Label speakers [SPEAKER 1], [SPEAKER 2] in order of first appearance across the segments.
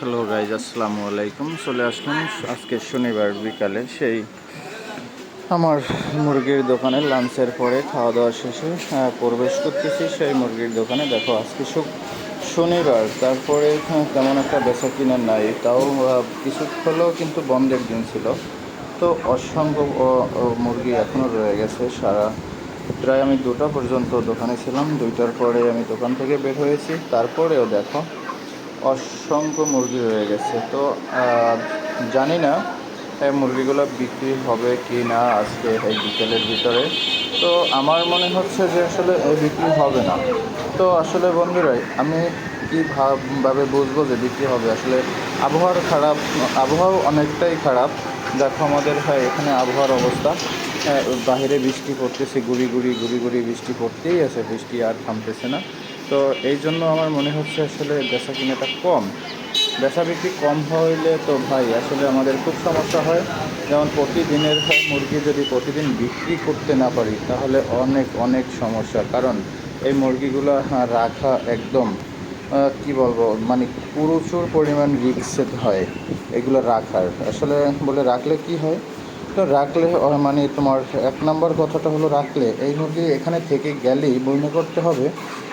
[SPEAKER 1] Hello guys আসসালামু আলাইকুম। চলে আসলাম আজকে শনিবার বিকালে। সেই আমার মুরগির দোকানে লাঞ্চের পরে খাওয়া দাওয়া শেষে প্রবেশ করতেছি সেই মুরগির দোকানে। দেখো, আজকে শুক, শনিবার। তারপরে তেমন একটা বেচা কিনা নাই। তাও কিছু হলেও কিন্তু বন্ধের দিন ছিল। তো অসংখ্য মুরগি এখনও রয়ে গেছে। সারা প্রায় আমি দুটা পর্যন্ত দোকানে ছিলাম। দুইটার পরে আমি দোকান থেকে বের হয়েছি। তারপরেও দেখো অসংখ্য মুরগি রয়ে গেছে। তো জানি না, এই মুরগিগুলো বিক্রি হবে কি না আজকে এই বিকেলের ভিতরে। তো, আমার মনে হচ্ছে যে আসলে এই বিক্রি হবে না। তো, আসলে বন্ধুরাই আমি কী ভাবে বুঝব যে বিক্রি হবে? আসলে আবহাওয়ার খারাপ আবহাওয়া অনেকটাই খারাপ। দেখো, আমাদের হয় এখানে আবহাওয়ার অবস্থা। বাইরে বৃষ্টি পড়তেছে, গুড়ি গুড়ি গুড়ি গুড়ি বৃষ্টি পড়তেই আছে। বৃষ্টি আর থামতেছে না। তো এই জন্য আমার মনে হচ্ছে আসলে বেচা কিনাটা কম। বেচা বিক্রি কম হইলে তো ভাই আসলে আমাদের খুব সমস্যা হয়। যেমন প্রতিদিনের হয় মুরগি যদি প্রতিদিন বিক্রি করতে না পারি, তাহলে অনেক অনেক সমস্যা। কারণ এই মুরগিগুলো রাখা একদম কি বলব মানে প্রচুর পরিমাণ রিক্সের হয় এগুলো রাখার। আসলে বলে রাখলে কি হয়? তো রাখলে মানে তোমার এক নম্বর কথাটা হলো রাখলে। এই মুরগি এখানে থেকে গেলেই মনে করতে হবে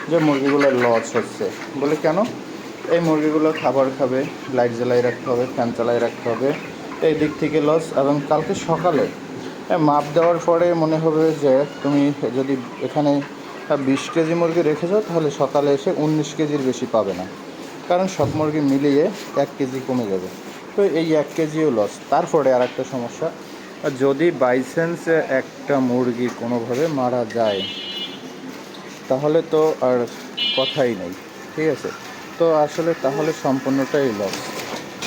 [SPEAKER 1] যে মুরগিগুলো লস হচ্ছে। বলে কেন? এই মুরগিগুলো খাবার খাবে লাইট জ্বালাই রাখতে হবে ফ্যান চালাই রাখতে হবে। এই দিক থেকে লস এবং কালকে সকালে মাপ দেওয়ার পরে মনে হবে যে তুমি যদি এখানে বিশ কেজি মুরগি রেখে যাও তাহলে সকালে এসে উনিশ কেজির বেশি পাবে না। কারণ সব মুরগি মিলিয়ে এক কেজি কমে যাবে। তো এই এক কেজিও লস তারপরে আর একটা সমস্যা যদি বাইচান্স একটা মুরগি কোনোভাবে মারা যায় তাহলে তো আর কথাই নেই ঠিক আছে? তো আসলে তাহলে সম্পূর্ণটাই লস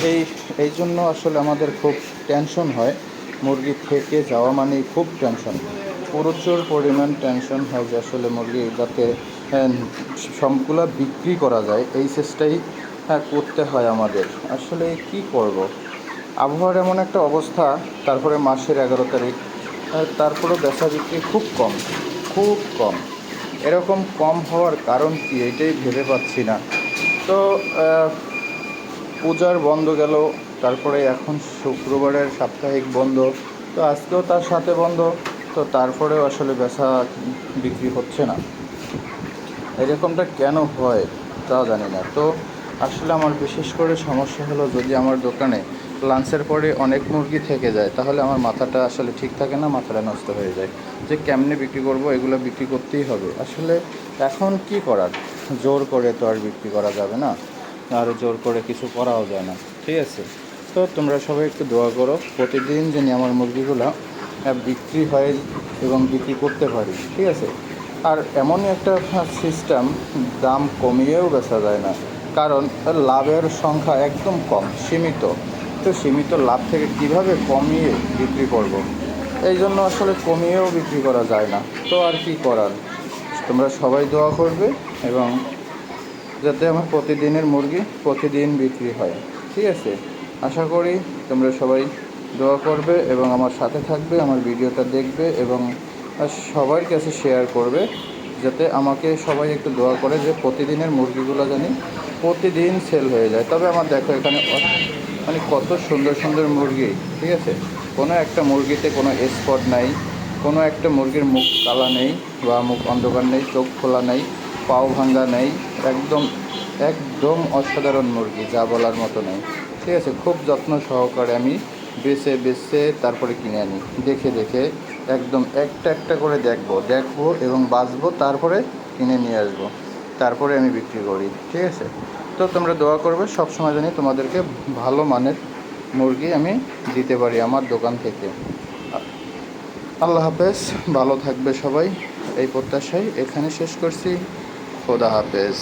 [SPEAKER 1] এই এই জন্য আসলে আমাদের খুব টেনশন হয় মুরগি থেকে যাওয়া মানেই খুব টেনশন প্রচুর পরিমাণ টেনশন হয় যে আসলে মুরগি যাতে আহ, সবগুলা বিক্রি করা যায় এই চেষ্টাই হ্যাঁ, করতে হয় আমাদের। আসলে কি করব? আবহাওয়ার এমন একটা অবস্থা, তারপরে মাসের এগারো তারিখ তারপরে বেচা বিক্রি খুব কম খুব কম। এরকম কম হওয়ার কারণ কি এটাই ভেবে পাচ্ছি না। তো পূজার বন্ধ গেল, তারপরে এখন শুক্রবারের সাপ্তাহিক বন্ধ, তো আজকেও তার সাথে বন্ধ, তো তারপরেও আসলে বেচা বিক্রি হচ্ছে না। এরকমটা কেন হয় তা জানি না। তো, আসলে আমার বিশেষ করে সমস্যা হলো যদি আমার দোকানে লাঞ্চের পরে অনেক মুরগি থেকে যায়, তাহলে আমার মাথাটা আসলে ঠিক থাকে না, মাথাটা নষ্ট হয়ে যায়। যে কেমনে বিক্রি করব, এগুলো বিক্রি করতেই হবে। আসলে এখন কি করার? জোর করে তো আর বিক্রি করা যাবে না, আর জোর করে কিছু করাও যায় না, ঠিক আছে? তো তোমরা সবাই একটু দোয়া করো, প্রতিদিন যেন আমার মুরগিগুলো বিক্রি হয় এবং বিক্রি করতে পারি, ঠিক আছে? আর এমনই একটা সিস্টেম দাম কমিয়েও বেচা যায় না, কারণ লাভের সংখ্যা একদম কম, সীমিত। সীমিত লাভ থেকে কীভাবে কমিয়ে বিক্রি করব। এই জন্য আসলে কমিয়েও বিক্রি করা যায় না। তো আর কি করার? তোমরা সবাই দোয়া করবে এবং যাতে আমার প্রতিদিনের মুরগি প্রতিদিন বিক্রি হয়। ঠিক আছে? আশা করি তোমরা সবাই দোয়া করবে এবং আমার সাথে থাকবে, আমার ভিডিওটা দেখবে এবং সবার কাছে শেয়ার করবে, যাতে আমাকে সবাই একটু দোয়া করে যে প্রতিদিনের মুরগিগুলো জানি প্রতিদিন সেল হয়ে যায়। তবে আমার দেখো এখানে মানে কত সুন্দর সুন্দর মুরগি, ঠিক আছে? কোনো একটা মুরগিতে কোনো স্পট নাই, কোনো একটা মুরগির মুখ কালা নেই বা মুখ অন্ধকার নেই, চোখ খোলা নেই, পাও ভাঙ্গা নেই, একদম একদম অসাধারণ মুরগি, যা বলার মতো নেই, ঠিক আছে? খুব যত্ন সহকারে আমি বেছে বেছে তারপরে কিনে আনি, দেখে দেখে একদম একটা একটা করে দেখব দেখব এবং বাঁচবো, তারপরে কিনে নিয়ে আসব, তারপরে আমি বিক্রি করি, ঠিক আছে? তো তোমরা দোয়া করবে, সবসময় জানি তোমাদেরকে ভালো মানের মুরগি আমি দিতে পারি আমার দোকান থেকে। আল্লাহ হাফেজ, ভালো থাকবে সবাই, এই প্রত্যাশায় এখানে শেষ করছি। খোদা হাফেজ।